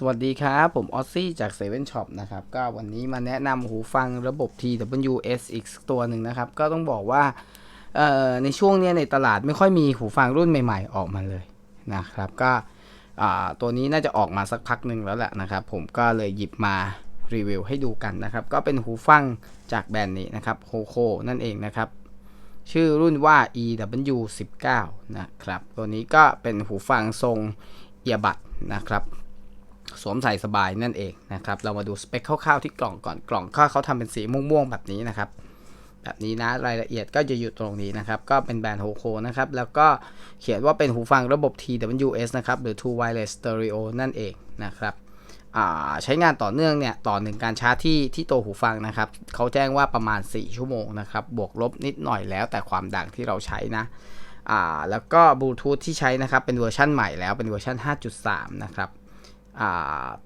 สวัสดีครับ ผมออซซี่จาก7 Shop นช็อปนะครับ ก็วันนี้มาแนะนำหูฟังระบบ TWS อีกตัวหนึ่งนะครับ ก็ต้องบอกว่าในช่วงนี้ในตลาดไม่ค่อยมีหูฟังรุ่นใหม่ๆ ออกมาเลยนะครับ ก็ตัวนี้น่าจะออกมาสักพักหนึ่งแล้วแหละนะครับ ผมก็เลยหยิบมารีวิวให้ดูกันนะครับ ก็เป็นหูฟังจากแบรนด์นี้นะครับโฮโคนั่นเองนะครับ ชื่อรุ่นว่า EW19 นะครับ ตัวนี้ก็เป็นหูฟังทรงเอียบัดนะครับ สวมใส่สบายนั่นเองนะครับ เรามาดูสเปคคร่าวๆที่กล่องก่อนกล่องก็เขาทำเป็นสีม่วงๆแบบนี้นะครับ แบบนี้นะรายละเอียดก็จะอยู่ตรงนี้นะครับ ก็เป็นแบรนด์โฮโคนะครับ แล้วก็เขียนว่าเป็นหูฟังระบบ TWS นะครับ หรือ Two Wireless Stereo นั่นเองนะครับใช้งานต่อเนื่องเนี่ยต่อหนึ่งการชาร์จที่ที่ตัวหูฟังนะครับเขาแจ้งว่าประมาณ 4 ชั่วโมงนะครับ บวกลบนิดหน่อยแล้วแต่ความดังที่เราใช้นะแล้วก็บลูทูธที่ใช้นะครับเป็นเวอร์ชั่นใหม่แล้วเป็นเวอร์ชัน5.3 นะครับ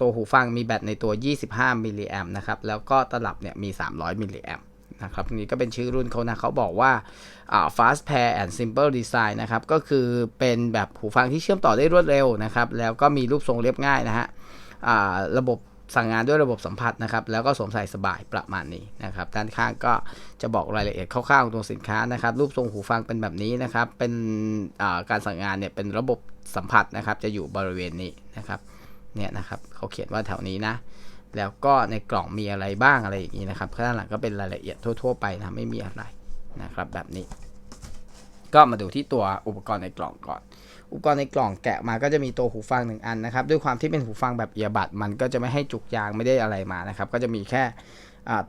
ตัวหูฟังมีแบตในตัว 25 มิลลิแอมนะครับ แล้วก็ตลับเนี่ยมี 300 มิลลิแอมนะครับนี่ก็เป็นชื่อรุ่นเขานะเขาบอกว่า fast pair and simple design นะครับ ก็คือเป็นแบบหูฟังที่เชื่อมต่อได้รวดเร็วนะครับ แล้วก็มีรูปทรงเรียบง่ายนะฮะระบบสั่งงานด้วยระบบสัมผัสนะครับ แล้วก็สวมใส่สบายประมาณนี้นะครับ ด้านข้างก็จะบอกรายละเอียดคร่าวๆของตัวสินค้านะครับ รูปทรงหูฟังเป็นแบบนี้นะครับ เป็นการสั่งงานเนี่ยเป็นระบบสัมผัสนะครับ จะอยู่บริเวณนี้นะครับ เนี่ยนะครับเขาเขียนว่าแถวนี้นะ แล้วก็ในกล่องมีอะไรบ้างอะไรอย่างนี้นะครับข้างหลังก็เป็นรายละเอียดทั่ว ๆ ไปนะไม่มีอะไรนะครับแบบนี้ ก็มาดูที่ตัวอุปกรณ์ในกล่องก่อน อุปกรณ์ในกล่องแกะมาก็จะมีตัวหูฟังหนึ่งอันนะครับด้วยความที่เป็นหูฟังแบบเอียบัดมันก็จะไม่ให้จุกยางไม่ได้อะไรมานะครับ ก็จะมีแค่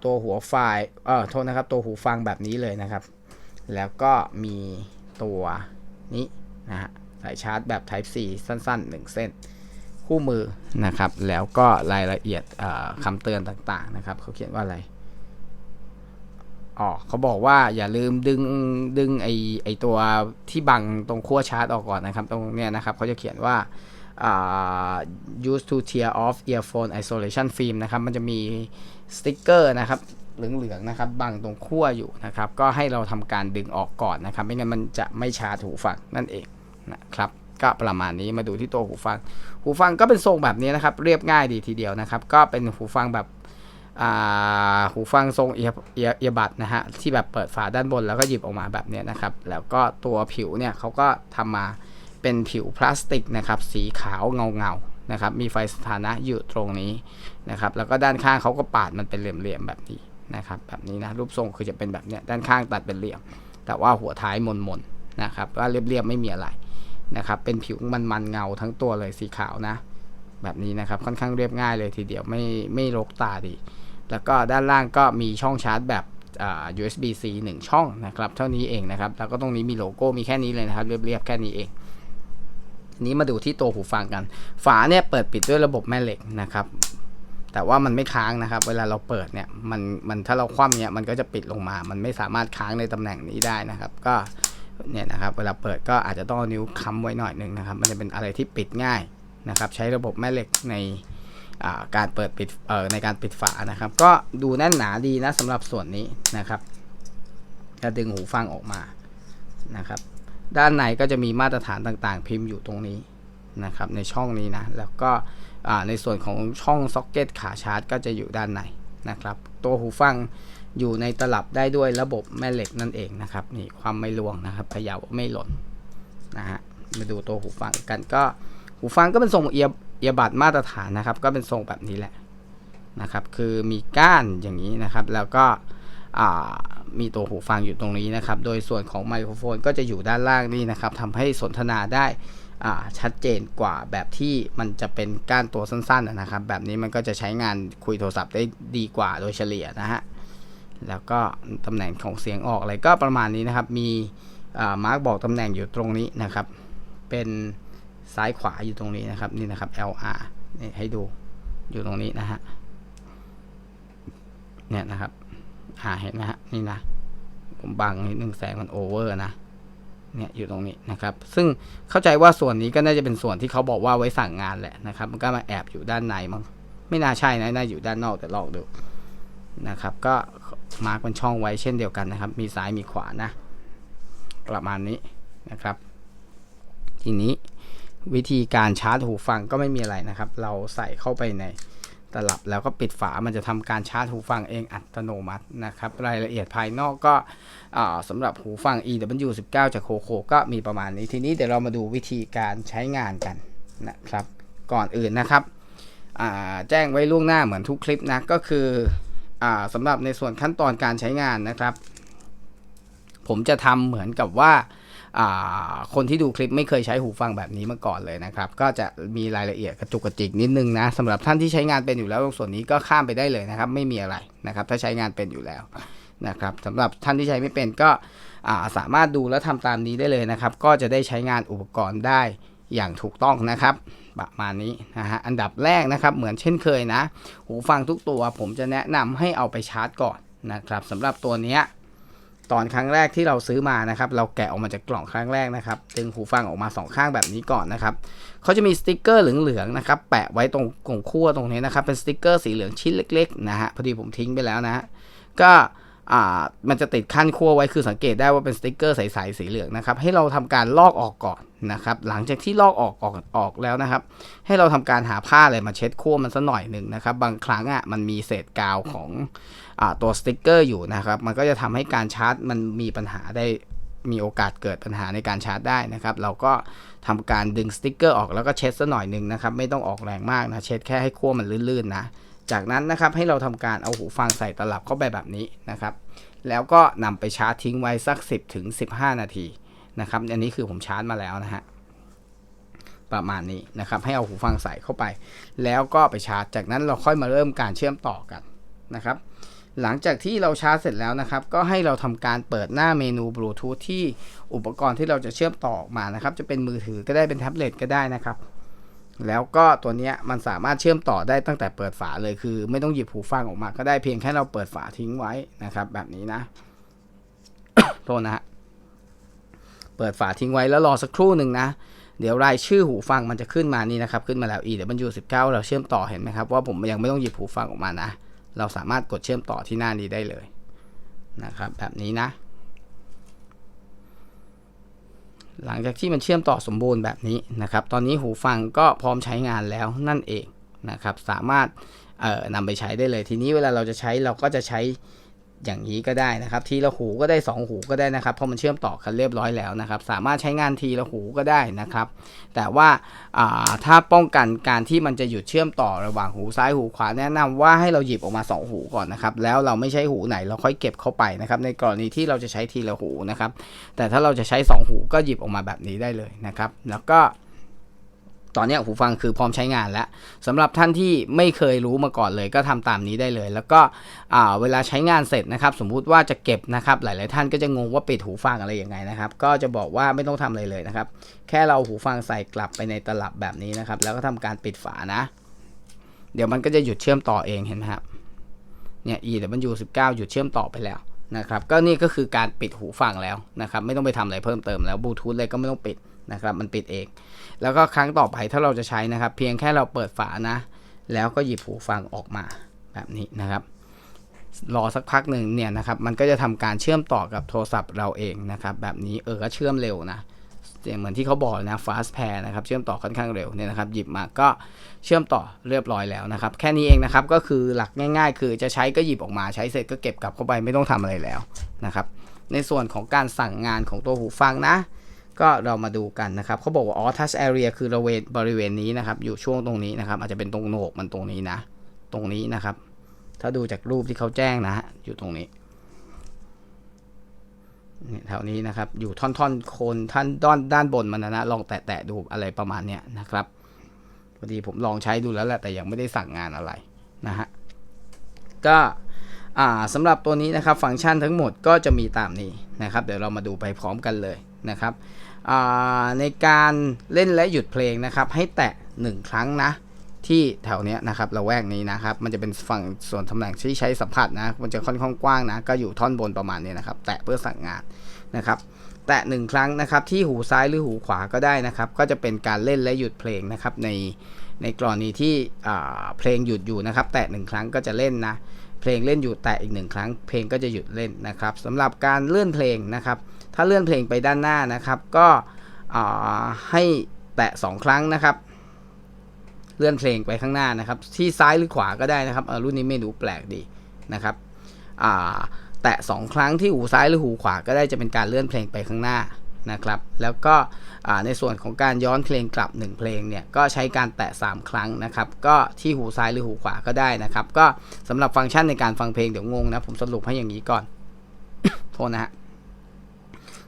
ตัวหัวไฟล์เออโทษนะครับ ตัวหูฟังแบบนี้เลยนะครับ แล้วก็มีตัวนี้นะฮะสายชาร์จแบบ Type C สั้นๆ 1 เส้น คู่มือนะครับ แล้วก็รายละเอียดคำเตือนต่างๆนะครับเขาเขียนว่าอะไรอ๋อเขาบอกว่าอย่าลืมดึงดึงไอไอตัวที่บังตรงขั้วชาร์จออกก่อนนะครับ ตรงเนี้ยนะครับเขาจะเขียนว่า use to tear off earphone isolation film นะครับ มันจะมีสติ๊กเกอร์นะครับเหลืองๆนะครับบังตรงขั้วอยู่นะครับ ก็ให้เราทำการดึงออกก่อนนะครับ ไม่งั้นมันจะไม่ชาร์จหูฟังนั่นเองนะครับ ก็ประมาณนี้มาดูที่ตัวหูฟัง หูฟังก็เป็นทรงแบบนี้นะครับ เรียบง่ายดีทีเดียวนะครับ ก็เป็นหูฟังแบบหูฟังทรงเอียเอียเอียบัดนะฮะที่แบบเปิดฝาด้านบนแล้วก็หยิบออกมาแบบนี้นะครับ แล้วก็ตัวผิวเนี่ยเขาก็ทำมาเป็นผิวพลาสติกนะครับ สีขาวเงาเงานะครับ มีไฟสถานะอยู่ตรงนี้นะครับ แล้วก็ด้านข้างเขาก็ปาดมันเป็นเหลี่ยมๆแบบนี้นะครับ แบบนี้นะรูปทรงคือจะเป็นแบบเนี้ยด้านข้างตัดเป็นเหลี่ยม แต่ว่าหัวท้ายมนๆนะครับว่าเรียบๆไม่มีอะไร นะครับ เป็นผิวมันมันๆเงาทั้งตัวเลยสีขาวนะ แบบนี้นะครับค่อนข้างเรียบง่ายเลยทีเดียวไม่ไม่รกตาดี แล้วก็ด้านล่างก็มีช่องชาร์จแบบอ่า USB-C 1 ช่องนะครับ เท่านี้เองนะครับ แล้วก็ตรงนี้มีโลโก้มีแค่นี้เลยนะครับ เรียบๆแค่นี้เองนี้มาดูที่ตัวหูฟังกัน ฝาเนี่ยเปิดปิดด้วยระบบแม่เหล็กนะครับ แต่ว่ามันไม่ค้างนะครับ เวลาเราเปิดเนี่ยมันมันถ้าเราคว่ำเนี่ยมันก็จะปิดลงมา มันไม่สามารถค้างในตำแหน่งนี้ได้นะครับ ก็ เนี่ยนะครับเวลาเปิดก็อาจจะต้องเอานิ้วค้ำไว้หน่อยหนึ่งนะครับ มันจะเป็นอะไรที่ปิดง่ายนะครับ ใช้ระบบแม่เหล็กในการเปิดปิดในการปิดฝานะครับ ก็ดูแน่นหนาดีนะสำหรับส่วนนี้นะครับจะดึงหูฟังออกมานะครับ ด้านในก็จะมีมาตรฐานต่างๆ พิมพ์อยู่ตรงนี้นะครับ ในช่องนี้นะ แล้วก็ในส่วนของช่องซ็อกเก็ตขาชาร์จ ก็จะอยู่ด้านในนะครับ ตัวหูฟัง อยู่ในตลับได้ด้วยระบบแม่เหล็กนั่นเองนะครับนี่ความไม่ร่วงนะครับเขย่าไม่หล่นนะฮะมาดูตัวหูฟังกันก็หูฟังก็เป็นทรงเอียเอียบัดมาตรฐานนะครับ ก็เป็นทรงแบบนี้แหละนะครับคือมีก้านอย่างนี้นะครับ แล้วก็มีตัวหูฟังอยู่ตรงนี้นะครับ โดยส่วนของไมโครโฟนก็จะอยู่ด้านล่างนี่นะครับทำให้สนทนาได้ชัดเจนกว่าแบบที่มันจะเป็นก้านตัวสั้นๆนะครับ แบบนี้มันก็จะใช้งานคุยโทรศัพท์ได้ดีกว่าโดยเฉลี่ยนะฮะ แล้วก็ตำแหน่งของเสียงออกอะไรก็ประมาณนี้นะครับ มีมาร์กบอกตำแหน่งอยู่ตรงนี้นะครับ เป็นซ้ายขวาอยู่ตรงนี้นะครับนี่นะครับ LR นี่ให้ดูอยู่ตรงนี้นะฮะเนี่ยนะครับหาเห็นไหมฮะนี่นะ ผมบังนิดนึงแสงมันโอเวอร์นะเนี่ยอยู่ตรงนี้นะครับ ซึ่งเข้าใจว่าส่วนนี้ก็น่าจะเป็นส่วนที่เขาบอกว่าไว้สั่งงานแหละนะครับ มันก็มาแอบอยู่ด้านในมั้งไม่น่าใช่นะน่าอยู่ด้านนอกแต่ลองดูนะครับ ก็ มาร์กเป็นช่องไว้เช่นเดียวกันนะครับ มีซ้ายมีขวานะ ประมาณนี้นะครับ ทีนี้วิธีการชาร์จหูฟังก็ไม่มีอะไรนะครับ เราใส่เข้าไปในตลับแล้วก็ปิดฝา มันจะทำการชาร์จหูฟังเองอัตโนมัตินะครับ รายละเอียดภายนอกก็อ่าสำหรับหูฟัง EW19 จากโคโคก็มีประมาณนี้ ทีนี้เดี๋ยวเรามาดูวิธีการใช้งานกันนะครับ ก่อนอื่นนะครับ แจ้งไว้ล่วงหน้าเหมือนทุกคลิปนะ ก็คือ สำหรับในส่วนขั้นตอนการใช้งานนะครับ ผมจะทำเหมือนกับว่าาคนที่ดูคลิปไม่เคยใช้หูฟังแบบนี้มาก่อนเลยนะครับ ก็จะมีรายละเอียดกระจุกกระจิกนิดนึงนะสำหรับท่านที่ใช้งานเป็นอยู่แล้วตรงส่วนนี้ก็ข้ามไปได้เลยนะครับ ไม่มีอะไรนะครับ ถ้าใช้งานเป็นอยู่แล้วนะครับสำหรับท่านที่ใช้ไม่เป็นก็าสามารถดูแล้วทำตามนี้ได้เลยนะครับ ก็จะได้ใช้งานอุปกรณ์ได้ อย่างถูกต้องนะครับประมาณนี้นะฮะอันดับแรกนะครับเหมือนเช่นเคยนะ หูฟังทุกตัวผมจะแนะนำให้เอาไปชาร์จก่อนนะครับสำหรับตัวนี้ตอนครั้งแรกที่เราซื้อมานะครับ เราแกะออกมาจากกล่องครั้งแรกนะครับดึงหูฟังออกมาสองข้างแบบนี้ก่อนนะครับเขาจะมีสติกเกอร์เหลืองๆนะครับ แปะไว้ตรงกงขั้วตรงนี้นะครับ เป็นสติกเกอร์สีเหลืองชิ้นเล็ก ๆ นะฮะพอดีผมทิ้งไปแล้วนะก็ อ่ามันจะติดขั้นขั้วไว้คือสังเกตได้ว่าเป็นสติกเกอร์ใสๆสีเหลืองนะครับ ให้เราทำการลอกออกก่อนนะครับ หลังจากที่ลอกออกออกออกแล้วนะครับ ให้เราทำการหาผ้าอะไรมาเช็ดขั้วมันสักหน่อยหนึ่งนะครับ บางครั้งอะมันมีเศษกาวของอตัวสติกเกอร์อยู่นะครับ มันก็จะทำให้การชาร์จมันมีปัญหาได้มีโอกาสเกิดปัญหาในการชาร์จได้นะครับ เราก็ทำการดึงสติกเกอร์ออกแล้วก็เช็ดซะหน่อยหนึ่งนะครับ ไม่ต้องออกแรงมากนะเช็ดแค่ให้ขั้วมันลื่นๆนะ จากนั้นนะครับให้เราทำการเอาหูฟังใส่ตลับเข้าไปแบบนี้นะครับ แล้วก็นำไปชาร์จทิ้งไว้สัก 10ถึง15 นาทีนะครับ อันนี้คือผมชาร์จมาแล้วนะฮะประมาณนี้นะครับ ให้เอาหูฟังใส่เข้าไป แล้วก็ไปชาร์จ จากนั้นเราค่อยมาเริ่มการเชื่อมต่อกันนะครับ หลังจากที่เราชาร์จเสร็จแล้วนะครับ ก็ให้เราทำการเปิดหน้าเมนูบลูทูธที่อุปกรณ์ที่เราจะเชื่อมต่อออกมานะครับ จะเป็นมือถือก็ได้เป็นแท็บเล็ตก็ได้นะครับ แล้วก็ตัวนี้มันสามารถเชื่อมต่อได้ตั้งแต่เปิดฝาเลยคือ ไม่ต้องหยิบหูฟังออกมา ก็ได้เพียงแค่เราเปิดฝาทิ้งไว้นะครับ แบบนี้นะโทษนะฮะเปิดฝาทิ้งไว้แล้วรอสักครู่หนึ่งนะเดี๋ยวรายชื่อหูฟังมันจะขึ้นมานี่นะครับ ขึ้นมาแล้ว e w 1 9 เราเชื่อมต่อเห็นไหมครับว่าผมยังไม่ต้องหยิบหูฟังออกมานะ เราสามารถกดเชื่อมต่อที่หน้านี้ได้เลยนะครับ แบบนี้นะ หลังจากที่มันเชื่อมต่อสมบูรณ์แบบนี้นะครับ ตอนนี้หูฟังก็พร้อมใช้งานแล้วนั่นเองนะครับ สามารถเอ่อนำไปใช้ได้เลย ทีนี้เวลาเราจะใช้เราก็จะใช้ อย่างนี้ก็ได้นะครับ ทีละหูก็ได้ 2 หูก็ได้นะครับเพราะมันเชื่อมต่อกันเรียบร้อยแล้วนะครับ สามารถใช้งานทีละหูก็ได้นะครับ แต่ว่าาถ้าป้องกันการที่มันจะหยุดเชื่อมต่อระหว่างหูซ้ายหูขวาแนะนำว่าให้เราหยิบออกมา 2 หูก่อนนะครับ แล้วเราไม่ใช้หูไหนเราค่อยเก็บเข้าไปนะครับ ในกรณีที่เราจะใช้ทีละหูนะครับ แต่ถ้าเราจะใช้ 2 หูก็หยิบออกมาแบบนี้ได้เลยนะครับ แล้วก็ ตอนนี้หูฟังคือพร้อมใช้งานแล้วสำหรับท่านที่ไม่เคยรู้มาก่อนเลยก็ทำตามนี้ได้เลย แล้วก็เวลาใช้งานเสร็จนะครับ สมมุติว่าจะเก็บนะครับ หลาย ๆ ท่านก็จะงงว่าปิดหูฟังอะไรยังไงนะครับ ก็จะบอกว่าไม่ต้องทำอะไรเลยนะครับ แค่เราหูฟังใส่กลับไปในตลับแบบนี้นะครับ แล้วก็ทำการปิดฝานะ เดี๋ยวมันก็จะหยุดเชื่อมต่อเองเห็นไหมครับเนี่ย e w 1 9 หยุดเชื่อมต่อไปแล้วนะครับ ก็นี่ก็คือการปิดหูฟังแล้วนะครับ ไม่ต้องไปทำอะไรเพิ่มเติมแล้วบลูทูธเลยก็ไม่ต้องปิด นะครับมันปิดเอง แล้วก็ครั้งต่อไปถ้าเราจะใช้นะครับ เพียงแค่เราเปิดฝานะ แล้วก็หยิบหูฟังออกมาแบบนี้นะครับ รอสักพักหนึ่งเนี่ยนะครับมันก็จะทำการเชื่อมต่อกับโทรศัพท์เราเองนะครับแบบนี้เออก็เชื่อมเร็วนะเหมือนที่เขาบอกนะ fast pair นะครับเชื่อมต่อค่อนข้างเร็วเนี่ยนะครับหยิบมาก็เชื่อมต่อเรียบร้อยแล้วนะครับ แค่นี้เองนะครับก็คือหลักง่าย ๆ คือจะใช้ก็หยิบออกมาใช้เสร็จก็เก็บกลับเข้าไปไม่ต้องทำอะไรแล้วนะครับในส่วนของการสั่งงานของตัวหูฟังนะ ก็เรามาดูกันนะครับเขาบอกว่าอ๋อ touch area คือบริเวณบริเวณนี้นะครับ อยู่ช่วงตรงนี้นะครับ อาจจะเป็นตรงโหนกมันตรงนี้นะ ตรงนี้นะครับ ถ้าดูจากรูปที่เขาแจ้งนะฮะอยู่ตรงนี้เนี่ยแถวนี้นะครับ อยู่ท่อนท่อนๆโคนท่านด้านด้านบนมันนะนะลองแตะๆดูอะไรประมาณเนี้ยนะครับพอดีผมลองใช้ดูแล้วแหละแต่ยังไม่ได้สั่งงานอะไรนะฮะก็อ่าสำหรับตัวนี้นะครับ ฟังก์ชันทั้งหมดก็จะมีตามนี้นะครับ เดี๋ยวเรามาดูไปพร้อมกันเลย นะครับในการเล่นและหยุดเพลงนะครับ ให้แตะ 1 ครั้งนะ ที่แถวเนี้ยนะครับระแวกนี้นะครับ มันจะเป็นฝั่งส่วนตำแหน่งที่ใช้สัมผัสนะ มันจะค่อนข้างกว้างนะ ก็อยู่ท่อนบนประมาณนี้นะครับ แตะเพื่อสั่งงานนะครับ แตะหนึ่งครั้งนะครับ ที่หูซ้ายหรือหูขวาก็ได้นะครับ ก็จะเป็นการเล่นและหยุดเพลงนะครับในในกรณีที่เพลงหยุดอยู่นะครับ แตะหนึ่งครั้งก็จะเล่นนะเพลงเล่นอยู่แตะอีกหนึ่งครั้งเพลงก็จะหยุดเล่นนะครับสำหรับการเลื่อนเพลงนะครับ ถ้าเลื่อนเพลงไปด้านหน้านะครับ ก็ให้แตะ 2 ครั้งนะครับ เลื่อนเพลงไปข้างหน้านะครับ ที่ซ้ายหรือขวาก็ได้นะครับรุ่นนี้ไม่รู้แปลกดีนะครับแตะ 2 ครั้งที่หูซ้ายหรือหูขวาก็ได้จะเป็นการเลื่อนเพลงไปข้างหน้านะครับ แล้วก็ในส่วนของการย้อนเพลงกลับ 1 เพลงเนี่ยก็ใช้การแตะ 3 ครั้งนะครับ ก็ที่หูซ้ายหรือหูขวาก็ได้นะครับ ก็สำหรับฟังก์ชันในการฟังเพลงเดี๋ยวงงนะผมสรุปให้อย่างนี้ก่อนโทษนะฮะ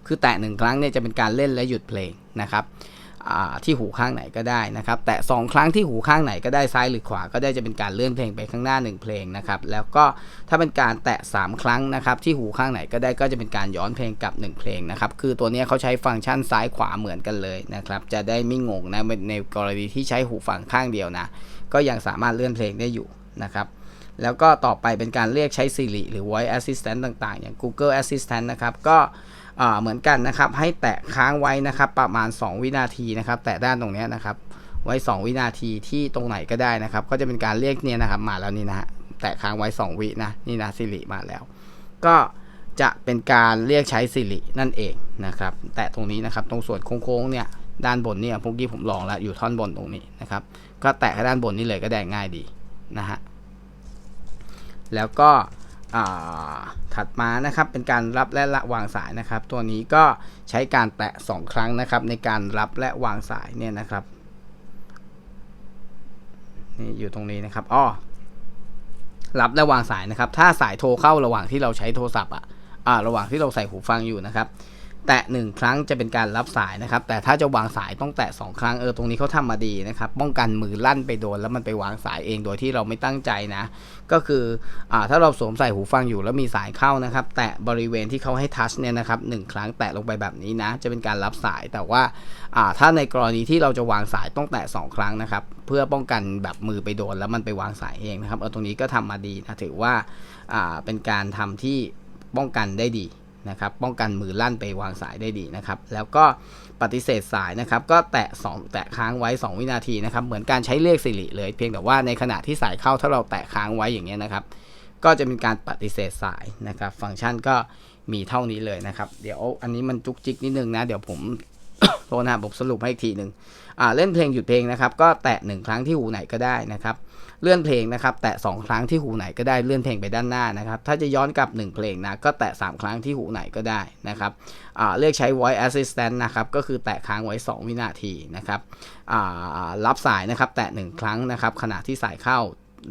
คือแตะหนึ่งครั้งเนี่ยจะเป็นการเล่นและหยุดเพลงนะครับที่หูข้างไหนก็ได้นะครับ แตะสองครั้งที่หูข้างไหนก็ได้ซ้ายหรือขวาก็ได้จะเป็นการเลื่อนเพลงไปข้างหน้า 1 เพลงนะครับ แล้วก็ถ้าเป็นการแตะ 3 ครั้งนะครับที่หูข้างไหนก็ได้ก็จะเป็นการย้อนเพลงกลับ 1 เพลงนะครับ คือตัวนี้เขาใช้ฟังก์ชันซ้ายขวาเหมือนกันเลยนะครับ จะได้ไม่งงนะในกรณีที่ใช้หูฝั่งข้างเดียวนะ ก็ยังสามารถเลื่อนเพลงได้อยู่นะครับแล้วก็ต่อไปเป็นการเรียกใช้ Siri หรือ Voice Assistant ต่างๆ อย่าง Google Assistant นะครับ ก็ เหมือนกันนะครับ ให้แตะค้างไว้นะครับ ประมาณ 2 วินาทีนะครับ แตะด้านตรงนี้นะครับ ไว้ 2 วินาทีที่ตรงไหนก็ได้นะครับ ก็จะเป็นการเรียกเนี่ยนะครับ มาแล้วนี่นะฮะแตะค้างไว้ 2 วินะนี่นะ Siri มาแล้ว ก็จะเป็นการเรียกใช้ Siri นั่นเองนะครับ แตะตรงนี้นะครับ ตรงส่วนโค้งๆเนี่ยด้านบนเนี่ยพวกที่ผมลองแล้วอยู่ท่อนบนตรงนี้นะครับ ก็แตะด้านบนนี่เลยก็ได้ง่ายดีนะฮะแล้วก็ ถัดมานะครับเป็นการรับและละวางสายนะครับ ตัวนี้ก็ใช้การแตะ 2 ครั้งนะครับ ในการรับและวางสายเนี่ยนะครับนี่อยู่ตรงนี้นะครับอ้อรับและวางสายนะครับ ถ้าสายโทรเข้าระหว่างที่เราใช้โทรศัพท์อะอ่าระหว่างที่เราใส่หูฟังอยู่นะครับ แตะ 1 ครั้งจะเป็นการรับสายนะครับ แต่ถ้าจะวางสายต้องแตะ 2 ครั้งเออตรงนี้เขาทำมาดีนะครับ ป้องกันมือลั่นไปโดนแล้วมันไปวางสายเองโดยที่เราไม่ตั้งใจนะ ก็คืออ่าถ้าเราสวมใส่หูฟังอยู่แล้วมีสายเข้านะครับ แตะบริเวณที่เขาให้ทัชเนี่ยนะครับหครั้งแตะลงไปแบบนี้นะ จะเป็นการรับสายแต่ว่าอ่าถ้าในกรณีที่เราจะวางสายต้องแตะ 2 ครั้งนะครับ เพื่อป้องกันแบบมือไปโดนแล้วมันไปวางสายเองนะครับเออตรงนี้ก็ทำมาดีนะถือว่าอ่าเป็นการทำที่ป้องกันได้ดี นะครับ ป้องกันมือลั่นไปวางสายได้ดีนะครับ แล้วก็ปฏิเสธสายนะครับ ก็แตะ 2 แตะค้างไว้ 2 วินาทีนะครับ เหมือนการใช้เลขสิริเลย เพียงแต่ว่าในขณะที่สายเข้าถ้าเราแตะค้างไว้อย่างเงี้ยนะครับ ก็จะเป็นการปฏิเสธสายนะครับ ฟังก์ชันก็มีเท่านี้เลยนะครับ เดี๋ยวอันนี้มันจุกจิกนิดนึงนะ เดี๋ยวผม โทษนะผมสรุปให้อีกทีหนึ่งเล่นเพลงหยุดเพลงนะครับ ก็แตะ 1 ครั้งที่หูไหนก็ได้นะครับเลื่อนเพลงนะครับ แตะ 2 ครั้งที่หูไหนก็ได้เลื่อนเพลงไปด้านหน้านะครับ ถ้าจะย้อนกลับ 1 เพลงนะก็แตะ 3 ครั้งที่หูไหนก็ได้นะครับเลือกใช้ voice assistant นะครับก็คือแตะค้างไว้ 2 วินาทีนะครับรับสายนะครับ แตะ 1 ครั้งนะครับขณะที่สายเข้า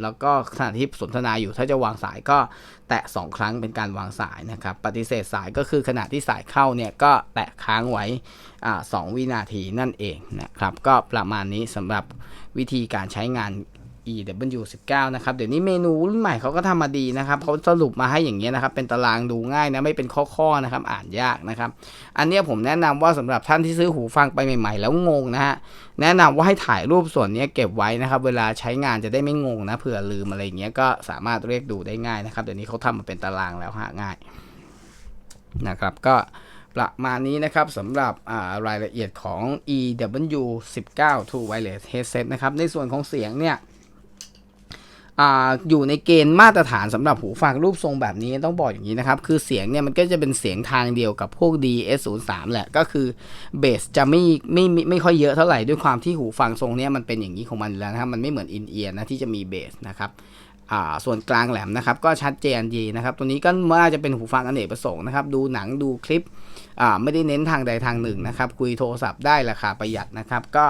แล้วก็ขณะที่สนทนาอยู่ถ้าจะวางสายก็แตะ 2 ครั้งเป็นการวางสายนะครับ ปฏิเสธสายก็คือขณะที่สายเข้าเนี่ยก็แตะค้างไว้สองวินาทีนั่นเองนะครับ ก็ประมาณนี้สำหรับวิธีการใช้งาน EW19 นะครับ เดี๋ยวนี้เมนูรุ่นใหม่เขาก็ทำมาดีนะครับเขาสรุปมาให้อย่างเงี้ยนะครับ เป็นตารางดูง่ายนะ ไม่เป็นข้อๆนะครับ อ่านยากนะครับ อันนี้ผมแนะนำว่าสำหรับท่านที่ซื้อหูฟังไปใหม่ๆ แล้วงงนะฮะ แนะนำว่าให้ถ่ายรูปส่วนนี้เก็บไว้นะครับ เวลาใช้งานจะได้ไม่งงนะ เผื่อลืมอะไรเงี้ย ก็สามารถเรียกดูได้ง่ายนะครับ เดี๋ยวนี้เขาทำมาเป็นตารางแล้วหาง่ายนะครับก็ประมาณนี้นะครับสำหรับรายละเอียดของ EW19 True Wireless Headset นะครับ ในส่วนของเสียงเนี่ย อยู่ในเกณฑ์มาตรฐานสำหรับหูฟังรูปทรงแบบนี้ต้องบอกอย่างนี้นะครับ คือเสียงเนี่ยมันก็จะเป็นเสียงทางเดียวกับพวก DS03 แหละ ก็คือเบสจะไม่ไม่ไม่ไม่ค่อยเยอะเท่าไหร่ด้วยความที่หูฟังทรงเนี้ยมันเป็นอย่างนี้ของมันแล้วนะครับ มันไม่เหมือนอินเอียร์นะที่จะมีเบสนะครับ ส่วนกลางแหลมนะครับก็ชัดเจนดีนะครับตัวนี้ก็น่าจะเป็นหูฟังอเนกประสงค์นะครับดูหนังดูคลิปไม่ได้เน้นทางใดทางหนึ่งนะครับคุยโทรศัพท์ได้ราคาประหยัดนะครับก็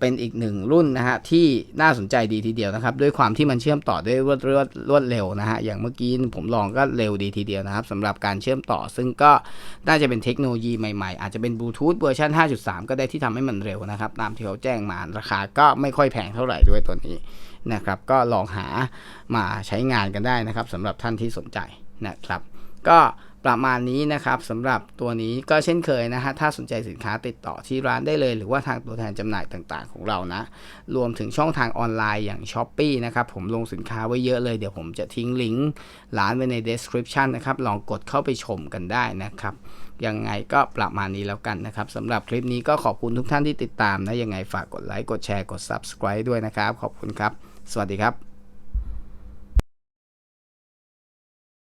เป็นอีกหนึ่งรุ่นนะฮะที่น่าสนใจดีทีเดียวนะครับด้วยความที่มันเชื่อมต่อด้วยรวดรวดรวดเร็วนะฮะอย่างเมื่อกี้ผมลองก็เร็วดีทีเดียวนะครับสำหรับการเชื่อมต่อ ซึ่งก็น่าจะเป็นเทคโนโลยีใหม่ๆ อาจจะเป็นบลูทูธเวอร์ชัน5.3 ก็ได้ที่ทำให้มันเร็วนะครับตามที่เขาแจ้งมาราคาก็ไม่ค่อยแพงเท่าไหร่ด้วยตัวนี้ นะครับ ก็ลองหามาใช้งานกันได้นะครับสำหรับท่านที่สนใจนะครับ ก็ประมาณนี้นะครับสำหรับตัวนี้ก็เช่นเคยนะฮะถ้าสนใจสินค้าติดต่อที่ร้านได้เลย หรือว่าทางตัวแทนจำหน่ายต่างๆ ของเรานะ รวมถึงช่องทางออนไลน์อย่าง s h อ p e e นะครับผมลงสินค้าไว้เยอะเลยเดี๋ยวผมจะทิ้งลิงก์ร้านไว้ใน description นะครับลองกดเข้าไปชมกันได้นะครับยังไงก็ประมาณนี้แล้วกันนะครับสำหรับคลิปนี้ก็ขอบคุณทุกท่านที่ติดตามนะยังไงฝากกดไลค์กดแชร์กด subscribe ด้วยนะครับ ขอบคุณครับ สวัสดีครับ